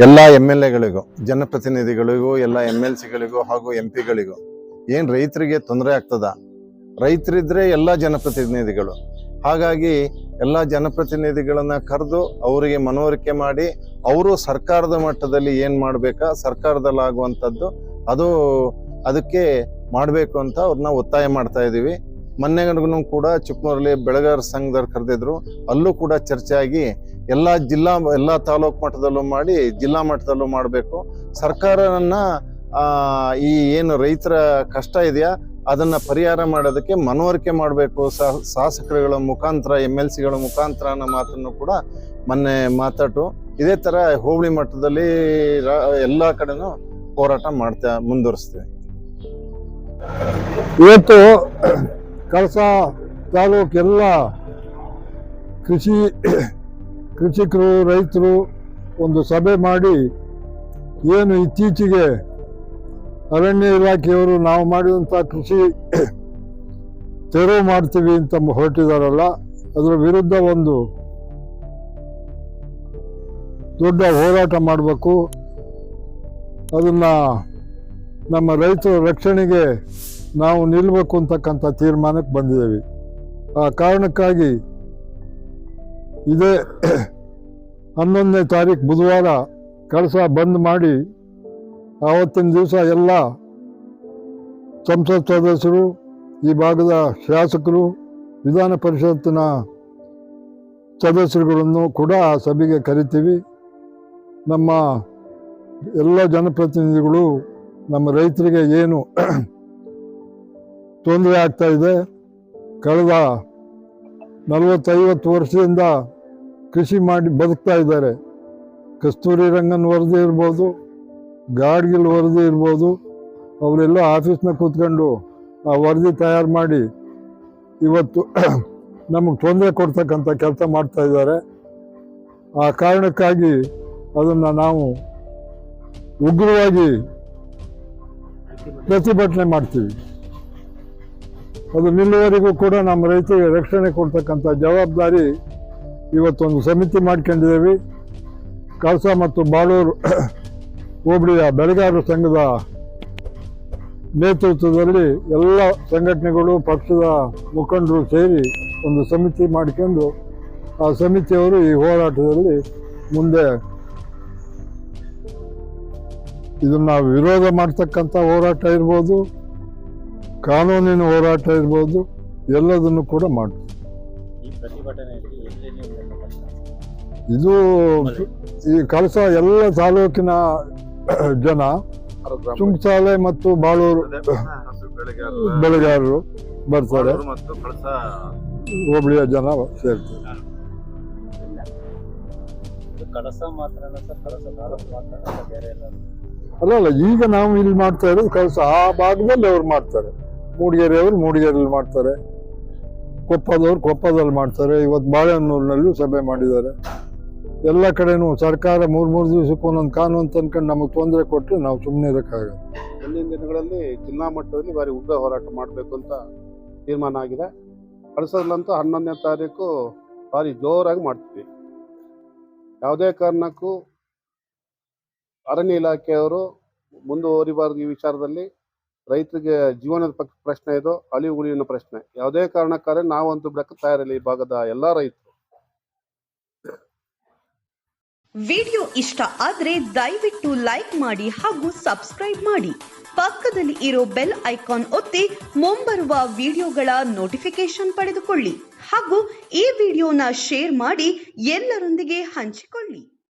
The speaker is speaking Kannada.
ಎಲ್ಲ ಎಂ ಎಲ್ ಎಗಳಿಗೂ ಜನಪ್ರತಿನಿಧಿಗಳಿಗೂ, ಎಲ್ಲ ಎಂ ಎಲ್ ಸಿಗಳಿಗೂ ಹಾಗೂ ಎಂ ಪಿಗಳಿಗೂ ಏನು ರೈತರಿಗೆ ತೊಂದರೆ ಆಗ್ತದ? ರೈತರಿದ್ರೆ ಎಲ್ಲ ಜನಪ್ರತಿನಿಧಿಗಳು. ಹಾಗಾಗಿ ಎಲ್ಲ ಜನಪ್ರತಿನಿಧಿಗಳನ್ನ ಕರೆದು ಅವರಿಗೆ ಮನವರಿಕೆ ಮಾಡಿ ಅವರು ಸರ್ಕಾರದ ಮಟ್ಟದಲ್ಲಿ ಏನು ಮಾಡಬೇಕಾ, ಸರ್ಕಾರದಲ್ಲಾಗುವಂಥದ್ದು ಅದು ಅದಕ್ಕೆ ಮಾಡಬೇಕು ಅಂತ ಅವ್ರನ್ನ ಒತ್ತಾಯ ಮಾಡ್ತಾ ಇದ್ದೀವಿ. ಮೊನ್ನೆಗೂ ಕೂಡ ಚಿಕ್ಕಮೂರಲ್ಲಿ ಬೆಳಗಾರ ಸಂಘದವ್ರು ಕರೆದಿದ್ರು. ಅಲ್ಲೂ ಕೂಡ ಚರ್ಚೆ ಆಗಿ ಎಲ್ಲ ಜಿಲ್ಲಾ, ಎಲ್ಲ ತಾಲೂಕು ಮಟ್ಟದಲ್ಲೂ ಮಾಡಿ, ಜಿಲ್ಲಾ ಮಟ್ಟದಲ್ಲೂ ಮಾಡಬೇಕು. ಸರ್ಕಾರನ ಈ ಏನು ರೈತರ ಕಷ್ಟ ಇದೆಯಾ, ಅದನ್ನು ಪರಿಹಾರ ಮಾಡೋದಕ್ಕೆ ಮನವರಿಕೆ ಮಾಡಬೇಕು. ಶಾಸಕರುಗಳ ಮುಖಾಂತರ, ಎಂ ಎಲ್ ಸಿಗಳ ಮುಖಾಂತರ ಅನ್ನೋ ಮಾತನ್ನು ಕೂಡ ಮೊನ್ನೆ ಮಾತಾಟು. ಇದೇ ಥರ ಹೋಬಳಿ ಮಟ್ಟದಲ್ಲಿ ಎಲ್ಲ ಕಡೆನೂ ಹೋರಾಟ ಮಾಡ್ತಾ ಮುಂದುವರಿಸ್ತೀವಿ. ಇವತ್ತು ಕಳಸ ತಾಲೂಕೆಲ್ಲ ಕೃಷಿ ಕೃಷಿಕರು, ರೈತರು ಒಂದು ಸಭೆ ಮಾಡಿ ಏನು ಇತ್ತೀಚೆಗೆ ಅರಣ್ಯ ಇಲಾಖೆಯವರು ನಾವು ಮಾಡಿದಂಥ ಕೃಷಿ ತೆರವು ಮಾಡ್ತೀವಿ ಅಂತ ಹೊರಟಿದಾರಲ್ಲ, ಅದರ ವಿರುದ್ಧ ಒಂದು ದೊಡ್ಡ ಹೋರಾಟ ಮಾಡಬೇಕು. ಅದನ್ನು ನಮ್ಮ ರೈತರ ರಕ್ಷಣೆಗೆ ನಾವು ನಿಲ್ಲಬೇಕು ಅಂತಕ್ಕಂಥ ತೀರ್ಮಾನಕ್ಕೆ ಬಂದಿದ್ದೇವೆ. ಆ ಕಾರಣಕ್ಕಾಗಿ ಇದೇ ಹನ್ನೊಂದನೇ ತಾರೀಕು ಬುಧವಾರ ಕಳಸ ಬಂದ್ ಮಾಡಿ ಆವತ್ತಿನ ದಿವಸ ಎಲ್ಲ ಸಂಸತ್ ಸದಸ್ಯರು, ಈ ಭಾಗದ ಶಾಸಕರು, ವಿಧಾನ ಪರಿಷತ್ತಿನ ಸದಸ್ಯರುಗಳನ್ನು ಕೂಡ ಸಭೆಗೆ ಕರಿತೀವಿ. ನಮ್ಮ ಎಲ್ಲ ಜನಪ್ರತಿನಿಧಿಗಳು, ನಮ್ಮ ರೈತರಿಗೆ ಏನು ತೊಂದರೆ ಆಗ್ತಾ ಇದೆ, ಕಳೆದ ನಲವತ್ತೈವತ್ತು ವರ್ಷದಿಂದ ಕೃಷಿ ಮಾಡಿ ಬದುಕ್ತಾ ಇದ್ದಾರೆ. ಕಸ್ತೂರಿ ರಂಗನ್ ವರದಿ ಇರ್ಬೋದು ಗಾಡ್ಗಿಲ್ ವರದಿ ಇರ್ಬೋದು, ಅವರೆಲ್ಲ ಆಫೀಸ್ನ ಕೂತ್ಕೊಂಡು ಆ ವರದಿ ತಯಾರು ಮಾಡಿ ಇವತ್ತು ನಮಗೆ ತೊಂದರೆ ಕೊಡ್ತಕ್ಕಂಥ ಕೆಲಸ ಮಾಡ್ತಾ ಇದ್ದಾರೆ. ಆ ಕಾರಣಕ್ಕಾಗಿ ಅದನ್ನು ನಾವು ಉಗ್ರವಾಗಿ ಪ್ರತಿಭಟನೆ ಮಾಡ್ತೀವಿ. ಅದು ನಿಲ್ಲುವರೆಗೂ ಕೂಡ ನಮ್ಮ ರೈತರಿಗೆ ರಕ್ಷಣೆ ಕೊಡ್ತಕ್ಕಂಥ ಜವಾಬ್ದಾರಿ ಇವತ್ತೊಂದು ಸಮಿತಿ ಮಾಡ್ಕೊಂಡಿದ್ದೇವೆ. ಕಳಸ ಮತ್ತು ಬಾಳೂರು ಹೋಬಳಿಯ ಬೆಳೆಗಾರರ ಸಂಘದ ನೇತೃತ್ವದಲ್ಲಿ ಎಲ್ಲ ಸಂಘಟನೆಗಳು, ಪಕ್ಷದ ಮುಖಂಡರು ಸೇರಿ ಒಂದು ಸಮಿತಿ ಮಾಡ್ಕೊಂಡು ಆ ಸಮಿತಿಯವರು ಈ ಹೋರಾಟದಲ್ಲಿ ಮುಂದೆ ಇದನ್ನು ವಿರೋಧ ಮಾಡ್ತಕ್ಕಂಥ ಹೋರಾಟ ಇರ್ಬೋದು, ಕಾನೂನಿನ ಹೋರಾಟ ಇರ್ಬೋದು, ಎಲ್ಲದನ್ನು ಕೂಡ ಮಾಡ್ತೀವಿ. ಈ ಪ್ರತಿಭಟನೆಯಲ್ಲಿ? ಇದು ಈ ಕಳಸ ಎಲ್ಲ ತಾಲೂಕಿನ ಜನ ಸುಂಕಸಾಲೆ ಮತ್ತು ಬಾಳೂರು ಬೆಳೆಗಾರರು ಬರ್ತಾರೆ. ಮತ್ತು ಕಳಸ ಹೋಬಳಿಯ ಜನ ಸೇರ್ತಾರೆ. ಇದು ಕಳಸ ಮಾತ್ರನ ಸರ್ ಕಳಸ ತಾಲೂಕು ಮಾತ್ರ ಬೇರೆ ಎಲ್ಲ ಅಲ್ಲ ಅಲ್ಲ ಈಗ ನಾವು ಇಲ್ಲಿ ಮಾಡ್ತಾ ಇರೋದು ಕಳಸ. ಆ ಭಾಗದಲ್ಲಿ ಅವ್ರು ಮಾಡ್ತಾರೆ. ಮೂಡಿಗೆರೆಯವರು ಮೂಡಿಗೆರೆಯಲ್ಲಿ ಮಾಡ್ತಾರೆ. ಕೊಪ್ಪದವ್ರು ಕೊಪ್ಪದಲ್ಲಿ ಮಾಡ್ತಾರೆ. ಇವತ್ತು ಬಾಳೆಹೊನ್ನೂರಿನಲ್ಲೂ ಸಭೆ ಮಾಡಿದ್ದಾರೆ. ಎಲ್ಲ ಕಡೆನೂ ಸರ್ಕಾರ ಮೂರು ಮೂರು ದಿವಸಕ್ಕೆ ಒಂದೊಂದು ಕಾನೂನು ತಂದ್ಕೊಂಡು ನಮಗೆ ತೊಂದರೆ ಕೊಟ್ಟರೆ ನಾವು ಸುಮ್ಮನೆ ಇರೋಕ್ಕಾಗಲ್ಲ. ಮುಂದಿನ ದಿನಗಳಲ್ಲಿ ಜಿಲ್ಲಾ ಮಟ್ಟದಲ್ಲಿ ಬಾರಿ ಉಗ್ರ ಹೋರಾಟ ಮಾಡಬೇಕು ಅಂತ ತೀರ್ಮಾನ ಆಗಿದೆ. ಕಳಸದಲ್ಲಂತೂ ಹನ್ನೊಂದನೇ ತಾರೀಕು ಭಾರಿ ಜೋರಾಗಿ ಮಾಡ್ತೀವಿ. ಯಾವುದೇ ಕಾರಣಕ್ಕೂ ಅರಣ್ಯ ಇಲಾಖೆಯವರು ಮುಂದುವರಿಬಾರ್ದು ಈ ವಿಚಾರದಲ್ಲಿ. ರೈತರಿಗೆ ಜೀವನದ ಪ್ರಶ್ನೆ ಇದು ಅಳಿವು ಉಳಿವಿನ ಪ್ರಶ್ನೆ. ಯಾವುದೇ ಕಾರಣಕ್ಕಾದ್ರೆ ನಾವಂತೂ ಬಿಡಕ್ಕೆ ತಯಾರಿಲ್ಲ ಈ ಭಾಗದ ಎಲ್ಲಾ ರೈತರು. ವಿಡಿಯೋ ಇಷ್ಟ ಆದ್ರೆ ದಯವಿಟ್ಟು ಲೈಕ್ ಮಾಡಿ ಹಾಗೂ ಸಬ್ಸ್ಕ್ರೈಬ್ ಮಾಡಿ. ಪಕ್ಕದಲ್ಲಿ ಇರೋ ಬೆಲ್ ಐಕಾನ್ ಒತ್ತಿ ಮುಂಬರುವ ವಿಡಿಯೋಗಳ ನೋಟಿಫಿಕೇಶನ್ ಪಡೆದುಕೊಳ್ಳಿ ಹಾಗೂ ಈ ವಿಡಿಯೋನ ಶೇರ್ ಮಾಡಿ ಎಲ್ಲರೊಂದಿಗೆ ಹಂಚಿಕೊಳ್ಳಿ.